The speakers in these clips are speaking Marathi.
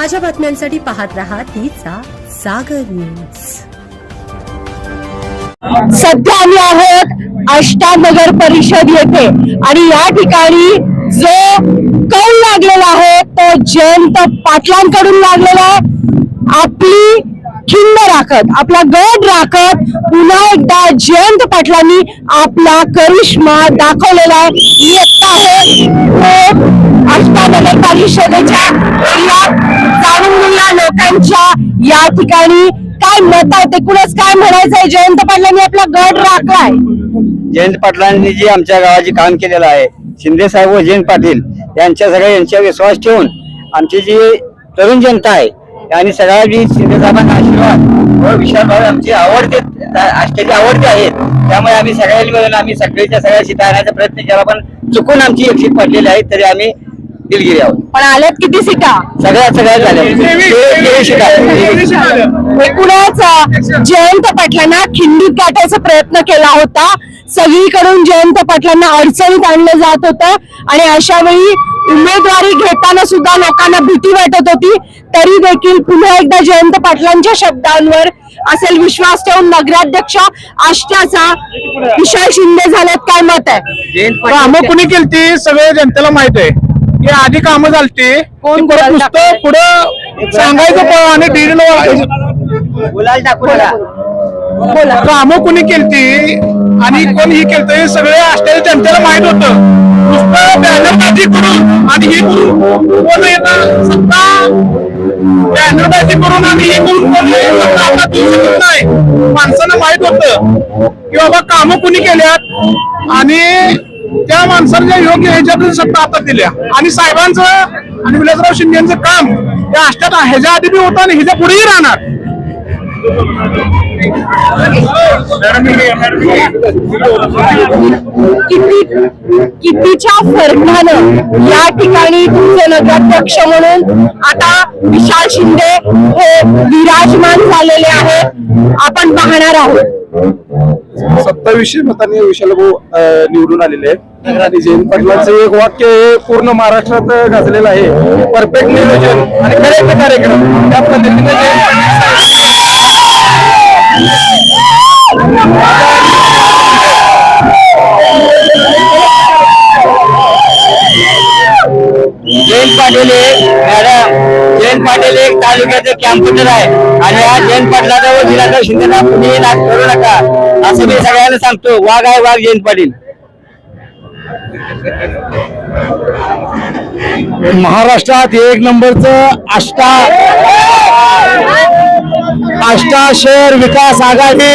ताज्या बातम्यांसाठी पाहत राहा तिचा सागर न्यूज. सध्या आम्ही आहोत आष्टा नगर परिषद येथे. आणि या ठिकाणी जो कौल लागलेला आहे तो जयंत पाटलांकडून लागलेला आहे. आपली खिंड राखत आपला गड राखत पुन्हा एकदा जयंत पाटलांनी आपला करिश्मा दाखवलेला आहे. मी एकटा आहे. आष्टा नगर परिषदेच्या जाणून घेऊया लोकांच्या या ठिकाणी काय मत आहे एकूणच काय म्हणायचंय जयंत पाटलांनी आपला गड राखलाय. जयंत पाटलांनी जे आमच्या गावाची काम केलेलं आहे शिंदे साहेब व जयंत पाटील यांच्या सगळ्या यांच्यावर विश्वास ठेवून आमची जी तरुण जनता आहे आणि सगळ्या जी शिंदे साहेबांना आशीर्वाद व विशाल भाऊ आमची आवडते आष्ट्याचे आवडते आहेत. त्यामुळे आम्ही सगळ्यांनी मिळून आम्ही सगळीच्या सगळ्या शिता आणण्याचा प्रयत्न केला पण चुकून आमची एक सीट पडलेली आहे तरी आम्ही दिलगिरी आहोत. पण आल्यात किती सीटा? सगळ्या सगळ्या झाल्या. ते-. एकूणच जयंत पाटलांना खिंडीत गाठायचा प्रयत्न केला होता. सगळीकडून जयंत पाटलांना अडचणीत आणलं जात होतं. आणि अशा वेळी उमेदवारी घेताना सुद्धा लोकांना भीती वाटत होती. तरी देखील पुन्हा एकदा जयंत पाटलांच्या शब्दांवर असेल विश्वास ठेवून नगराध्यक्ष आष्ट्याचा विशाल शिंदे झाल्यात काय मत आहे? कामं कुणी केलती? सगळे जनतेला माहीत आहे. की आधी कामं झालती. कोण बोलायला नुसतं? पुढं सांगायचं पण आणि गुलाल टाकून. कामं कुणी केलती आणि कोण ही केलत हे सगळे असलेल्या जनतेला माहीत होतं. नुसतं बॅनरबाजी करून आणि हे करून कोण येतं? सत्ता. बॅनरबाजी करून आणि हे करून कोण नाही. माणसाला माहीत होतं की बाबा कामं कुणी केल्यात आणि त्या माणसाला योग्य ह्याच्यातून सत्ता आता दिल्या. आणि साहेबांचं आणि विलासराव शिंदे यांचं काम या अष्ट्यात ह्याच्या आधी बी होतं आणि ह्याच्या पुढेही राहणार. किती कितीच्या फरकानं या ठिकाणी तुमचे नगराध्यक्ष म्हणून आता विशाल शिंदे हे विराजमान झालेले आहेत. आपण पाहणार आहोत. सत्तावीसशे मतांनी विशाल भाऊ निवडून आलेले आहेत. आणि जयंत पाटलांचं एक वाक्य हे पूर्ण महाराष्ट्रात गाजलेलं आहे. परफेक्ट नियोजन आणि करेक्ट कार्यक्रम. त्या पद्धतीने जयंत पाटील. जयंत मॅडम जयंत तालुक्याचं कॅम्प्युटर आहे. आणि हा जयंत पाटलाचा व जिल्हा शिंदेना कुणीही नाद करू नका. असं मी सगळ्यांना सांगतो वाघ आहे वाघ जयंत पाटील. महाराष्ट्रात एक नंबरचं आष्टा. आष्टा शहर विकास आघाडी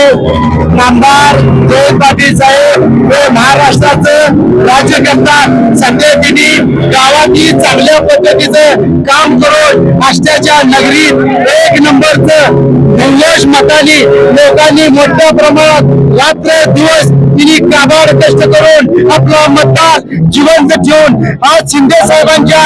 नामदार जयंत पाटील साहेब हे महाराष्ट्राचं राज्यकर्ता सध्या त्यांनी चांगल्या पद्धतीचं काम करून आष्ट्याच्या नगरीत एक नंबरचं निर्लोष मताली लोकांनी मोठ्या प्रमाणात रात्र दिवस तिने काबाड कष्ट करून आपला मतदार जिवंत ठेवून आज शिंदे साहेबांच्या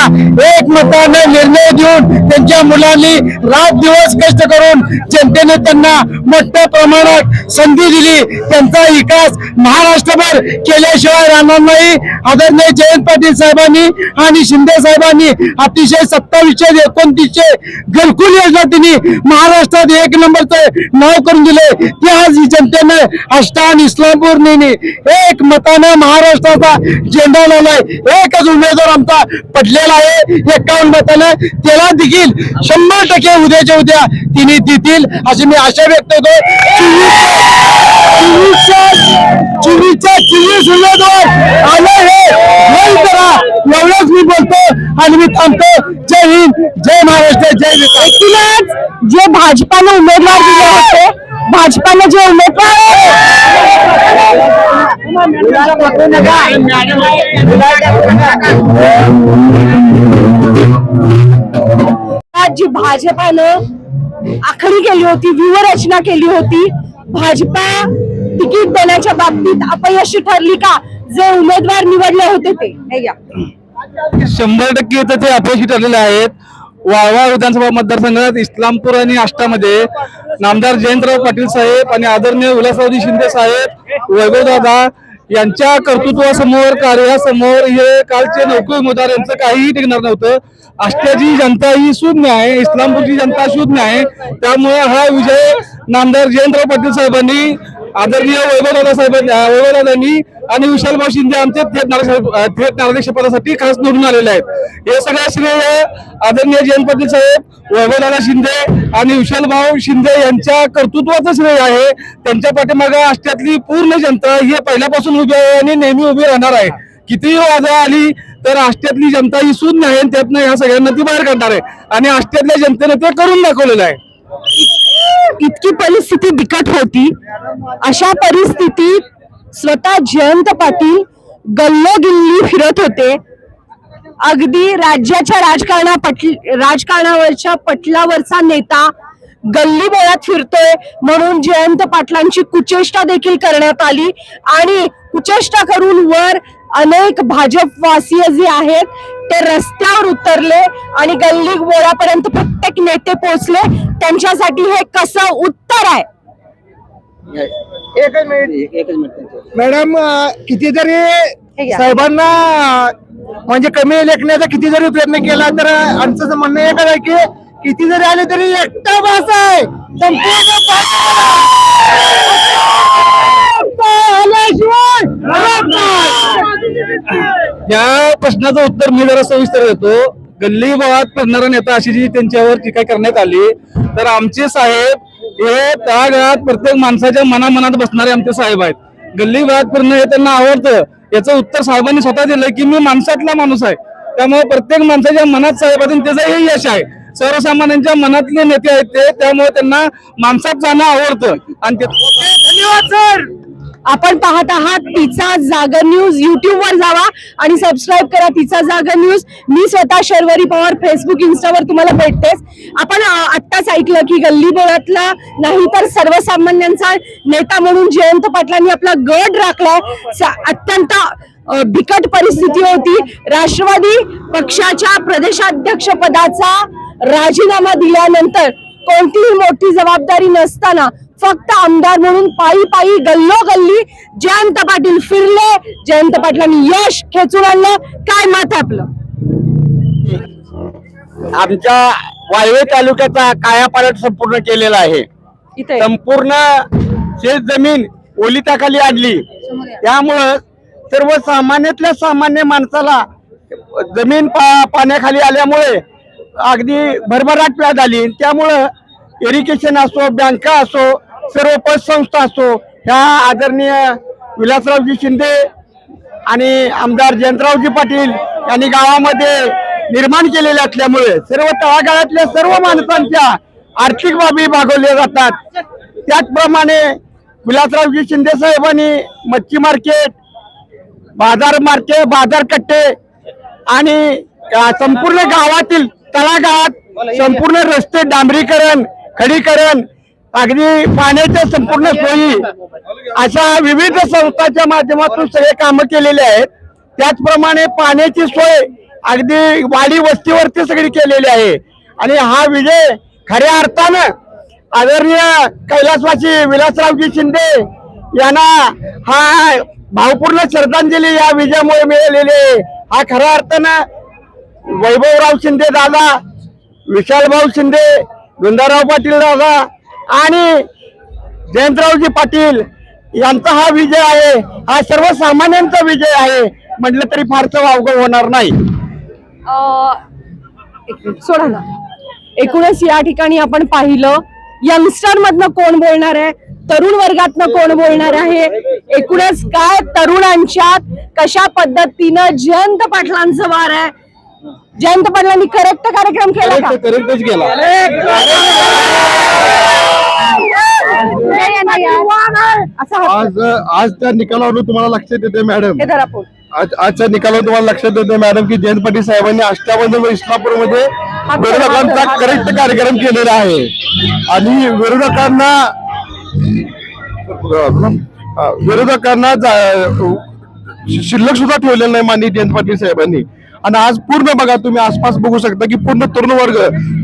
एक मताने निर्णय देऊन त्यांच्या मुलांनी रात दिवस कष्ट करून जनतेने त्यांना मोठ्या प्रमाणात संधी दिली. त्यांचा विकास महाराष्ट्रभर केल्याशिवाय राहणार नाही. आदरणीय जयंत पाटील साहेबांनी आणि शिंदे साहेबांनी अतिशय सत्तावीसशे एकोणतीसशे घरकुल योजना त्यांनी महाराष्ट्रात एक नंबरचं नाव करून दिले. ते आज जनतेने अष्टान इस्लामपूर नेहमी एक मतानं महाराष्ट्राचा झेंडा लावलाय. एकच उमेदवार आमचा पडलेला आहे. एकावन्न मतानं त्याला देखील शंभर टक्के उद्याच्या उद्या तिने देतील अशी मी आशा व्यक्त होतो चोवीसच्या चोवीस उमेदवार आले हे. करा. एवढंच मी बोलतो आणि मी थांबतो. जय हिंद जय महाराष्ट्र जय विकास. एकूणच जे भाजपाने उमेदवार दिले होते भाजपाने जे उमेदवार जी भाजपानं आखणी केली होती व्यूहरचना केली होती. भाजपा तिकीट देण्याच्या बाबतीत अपयशी ठरली का? जे उमेदवार निवडले होते ते. शंभर टक्के तर ते अपयशी ठरलेले आहेत वाळवा विधानसभा मतदारसंघात इस्लामपूर आणि आष्टामध्ये नामदार जयंतराव पाटील साहेब आणि आदरणीय विलासरावजी शिंदे साहेब वैभव दादा यांच्या कर्तृत्वासमोर कार्यासमोर हे कालचे नौकरी उमेदवार यांचं काहीही टिकणार नव्हतं. आष्ट्याची जनता ही शून्य आहे इस्लामपूरची जनता शून्य आहे त्यामुळे हा विजय नामदार जयंतराव पाटील साहेबांनी आदरणीय वैभवदादा साहेब वैभवदादांनी आणि विशालभाऊ शिंदे आमचे थेट थेट नागरिक पदासाठी खास निवडून आलेले आहेत. हे सगळं श्रेय आदरणीय जयंत पाटील साहेब वैभवदादा शिंदे आणि विशालभाऊ शिंदे यांच्या कर्तृत्वाचं श्रेय आहे. त्यांच्या पाठीमागे आष्ट्यातली पूर्ण जनता ही पहिल्यापासून उभी आहे आणि नेहमी उभी राहणार आहे. कितीही वाजा आली तर आष्ट्यातली जनता ही शून्य आहे त्यातनं ह्या सगळ्यांना ती बाहेर काढणार आहे. आणि आष्ट्यातल्या जनतेनं ते करून दाखवलेलं आहे. इतकी परिस्थिती बिकट होती. अशा परिस्थितीत स्वतः जयंत पाटील गल्लोगिल्ली फिरत होते. अगदी राज्याच्या राजकारणा पटल राजकारणावरच्या पटलावरचा नेता गल्ली बोळात फिरतोय म्हणून जयंत पाटलांची कुचेष्टा देखील करण्यात आली. आणि कुचेष्टा करून वर अनेक भाजपवासीय जे आहेत ते रस्त्यावर उतरले आणि गल्ली बोळापर्यंत प्रत्येक नेते पोहोचले. त्यांच्यासाठी हे कसं उत्तर आहे? एकच मिनिट. एकच मिनिट मॅडम किती जरी घ्या. साहेबांना म्हणजे कमी लेखण्याचा किती जरी प्रयत्न केला तर आमचं असं म्हणणं एकच आहे की किती जरी आले तरी एकटा भास आहे. संपूर्ण या प्रश्नाचं उत्तर मी जरा सविस्तर देतो. गल्ली भावात फिरणारा नेता अशी जी त्यांच्यावर टीका करण्यात आली. तर आमचे साहेब हे तळागाळात प्रत्येक माणसाच्या मनामनात बसणारे आमचे साहेब आहेत. गल्ली भागात फिरणं हे त्यांना आवडतं. याचं उत्तर साहेबांनी स्वतः दिलं की मी माणसातला माणूस आहे. त्यामुळे प्रत्येक माणसाच्या मनात साहेब आहेत आणि त्याचं हे यश आहे. सर्वसामान्यांच्या मनातले नेते आहेत ते त्यामुळे त्यांना माणसात जाणं आवडतं. आणि ते धन्यवाद सर! आपण पाहत आहात तिचा जागर न्यूज. युट्यूबवर जावा आणि सबस्क्राईब करा तिचा जागर न्यूज. मी स्वतः शर्वरी पवार फेसबुक इन्स्टावर तुम्हाला भेटतेच. आपण आत्ताच ऐकलं की गल्ली बोळातला नाही तर सर्वसामान्यांचा नेता म्हणून जयंत पाटलांनी आपला गड राखलाय अत्यंत बिकट परिस्थिती होती. राष्ट्रवादी पक्षाच्या प्रदेशाध्यक्ष पदाचा राजीनामा दिल्यानंतर कोणतीही मोठी जबाबदारी नसताना फक्त आमदार म्हणून पायी पायी गल्लोगल्ली जयंत पाटील फिरले. जयंत पाटलांनी यश खेचून आणलं. काय मत आपलं? आमच्या वाळवे तालुक्याचा कायापालट संपूर्ण केलेला आहे. संपूर्ण शेत जमीन ओलिताखाली आणली. त्यामुळं सर्वसामान्यातल्या सामान्य माणसाला जमीन पा पाण्याखाली आल्यामुळे अगदी भरभराट प्याद आली. त्यामुळं इरिगेशन असो बँका असो सर्व पतसंस्था असो ह्या आदरणीय विलासरावजी शिंदे आणि आमदार जयंतरावजी पाटील यांनी गावामध्ये निर्माण केलेले असल्यामुळे सर्व तळागाळातल्या सर्व माणसांच्या आर्थिक बाबी भागवल्या जातात. त्याचप्रमाणे विलासरावजी शिंदे साहेबांनी मच्छी मार्केट बाजार मार्केट बाजार कट्टे आणि संपूर्ण गावातील तळागाळात संपूर्ण रस्ते डांबरीकरण खडीकरण अगदी पाण्याच्या संपूर्ण सोयी. अशा विविध संस्थांच्या माध्यमातून सगळे कामं केलेले आहेत. त्याचप्रमाणे पाण्याची सोय अगदी वाडी वस्तीवरती सगळी केलेली आहे. आणि हा विजय खऱ्या अर्थानं आदरणीय कैलासवासी विलासरावजी शिंदे यांना हा भावपूर्ण श्रद्धांजली या विजयामुळे मिळालेली आहे. हा खऱ्या अर्थानं वैभवराव शिंदे दादा विशालभाऊ शिंदे गुंदाराव पाटील दादा आणि जयंतरावजी पाटील यांचा हा विजय आहे हा सर्वसामान्यांचा विजय आहे म्हटलं तरी फारसं वावगं होणार नाही. सोडा ना. एकूणच या ठिकाणी आपण पाहिलं यंगस्टर मधनं कोण बोलणार आहे? तरुण वर्गातनं कोण बोलणार आहे? एकूणच काय तरुणांच्यात कशा पद्धतीनं जयंत पाटलांचं वार आहे? जयंत पाटलांनी करेक्ट कार्यक्रम केला का? करेक्टच होतं. आज आज त्या निकालावरून तुम्हाला लक्षात येते मॅडम. आज आजच्या निकालावर तुम्हाला लक्षात येते मॅडम की जयंत पाटील साहेबांनी अष्टावन्न व इस्लापूरमध्ये विरोधकांचा करेक्ट कार्यक्रम केलेला आहे. आणि विरोधकांना विरोधकांना शिल्लक सुद्धा ठेवलेलं नाही माननीय जयंत पाटील साहेबांनी. आणि आज पूर्ण बघा तुम्ही आसपास बघू शकता की पूर्ण तरुण वर्ग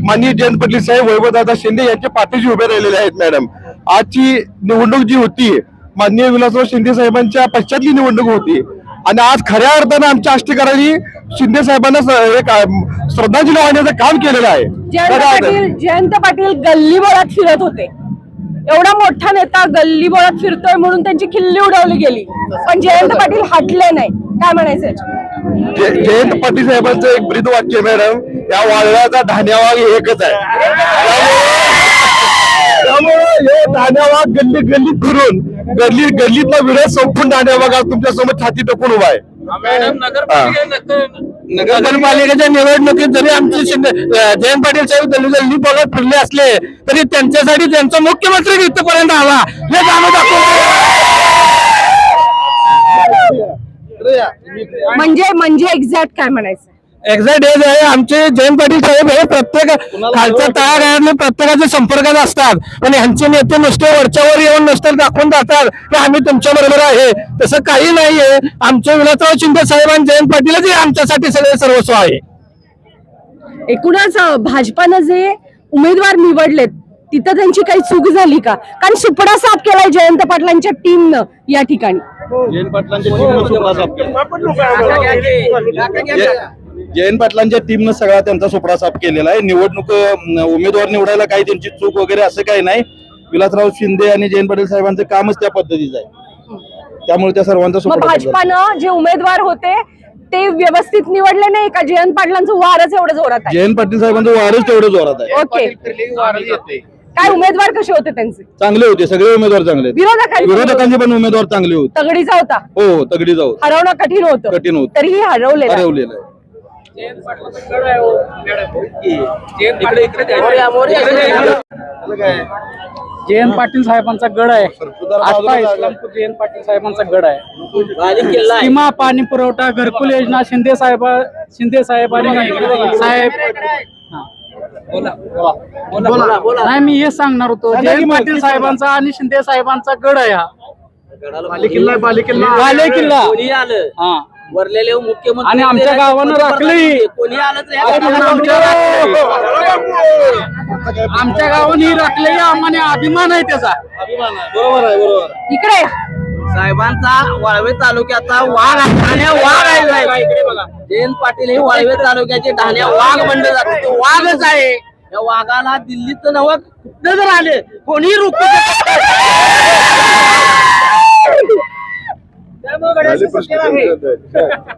माननीय जयंत पाटील साहेब वैभवदादा शिंदे यांच्या पाठीशी उभे राहिलेले आहेत मॅडम आजची निवडणूक जी होती माननीय विलासराव शिंदे साहेबांच्या पश्चातली निवडणूक होती. आणि आज खऱ्या अर्थानं आमच्या आष्टीकरांनी शिंदे साहेबांना एक श्रद्धांजली वाहण्याचं काम केलेलं आहे. जयंत. पाटील जयंत पाटील गल्लीबोळात फिरत होते. एवढा मोठा नेता गल्लीबोळात फिरतोय म्हणून त्यांची खिल्ली उडवली गेली. पण जयंत पाटील हटले नाही. काय म्हणायचं जयंत पाटील साहेबांचं एक ब्रीद वाक्य मॅडम. या वादळाचा धान्यावाग एकच आहे. त्यामुळे हे धान्यावाग गल्ली गल्लीत फिरून गल्ली गल्लीतला विरोध संपून धान्यावाग आज तुमच्यासमोर छाती टपून उभा आहे. नगरपालिकेच्या निवडणुकीत जरी आमचे जयंत पाटील साहेब गल्ली गल्ली बोलत फिरले असले तरी त्यांच्यासाठी त्यांचा मुख्यमंत्री इथपर्यंत आला. हे आम्ही दाखवतो म्हणजे म्हणजे एक्झॅक्ट काय म्हणायचं? एक्झॅक्ट हेच आहे. आमचे जयंत पाटील साहेब हे प्रत्येक खालच्या तळागाळातले प्रत्येकाच्या संपर्कात असतात. पण ह्यांचे नेते नुसते वरच्यावर येऊन नुसते दाखवून जातात की आम्ही तुमच्या बरोबर आहे. तसं काही नाहीये. आमचे विलासराव शिंदे साहेब आणि जयंत पाटीलच हे आमच्यासाठी सगळे सर्वस्व आहे. एकूणच भाजपानं जे उमेदवार निवडलेत तिथं त्यांची काही चूक झाली का? कारण सुपडा साफ केलाय जयंत पाटलांच्या टीमनं या ठिकाणी. जयंत पाटलांच्या टीमनं सगळा त्यांचा सुपडा साफ केलेला आहे. निवडणूक उमेदवार निवडायला काही त्यांची चूक वगैरे असं काही नाही. विलासराव शिंदे आणि जयंत पाटील साहेबांचं कामच त्या पद्धतीचं आहे. त्यामुळे त्या सर्वांचा मग सुपडा साफ झाला. भाजपानं जे उमेदवार होते ते व्यवस्थित निवडले नाही का? जयंत पाटलांचं वारच एवढं जोरात आहे. जयंत पाटील साहेबांचं वारच तेवढं जोरात आहे. ओके. काय उमेदवार कसे होते त्यांचे? चांगले होते सगळे उमेदवार चांगले होते. विरोधकांचे विरोधकांचे पण उमेदवार चांगले होते. तगडीचा होता. हो हो तगडी जाऊ हरवणं कठीण होतं. कठीण होतं. तरीही हरवले हरवलेलं आहे. जयंत पाटील साहेबांचा गड आहे. आता इस्लामपूर जयंत पाटील साहेबांचा गड आहे. सीमा पाणी पुरवठा घरकुल योजना शिंदे साहेब शिंदे साहेबांनी साहेब. हा. नाही मी हे सांगणार होतो. जयंत पाटील साहेबांचा आणि शिंदे साहेबांचा गड आहे हा. बालेकिल्ला बालेकिल्ला. बाले किल्ला कोणी आलं? हा. वरलेले मुख्यमंत्री आणि आमच्या गावानं राखली. कोणी आलं तर आमच्या आमच्या गावाने राखले. आम्हाला अभिमान आहे त्याचा. बरोबर आहे बरोबर. इकडे. साहेबांचा वाळवे तालुक्याचा वाघ आहे, ठाण्या वाघ आहे साहेब. जयंत पाटील हे वाळवे तालुक्याचे ठाण्या वाघ म्हणलं जातं. ते वाघच आहे. या वाघाला दिल्लीत नव कुठं जर आले कोणी रुक त्यामुळे गणेश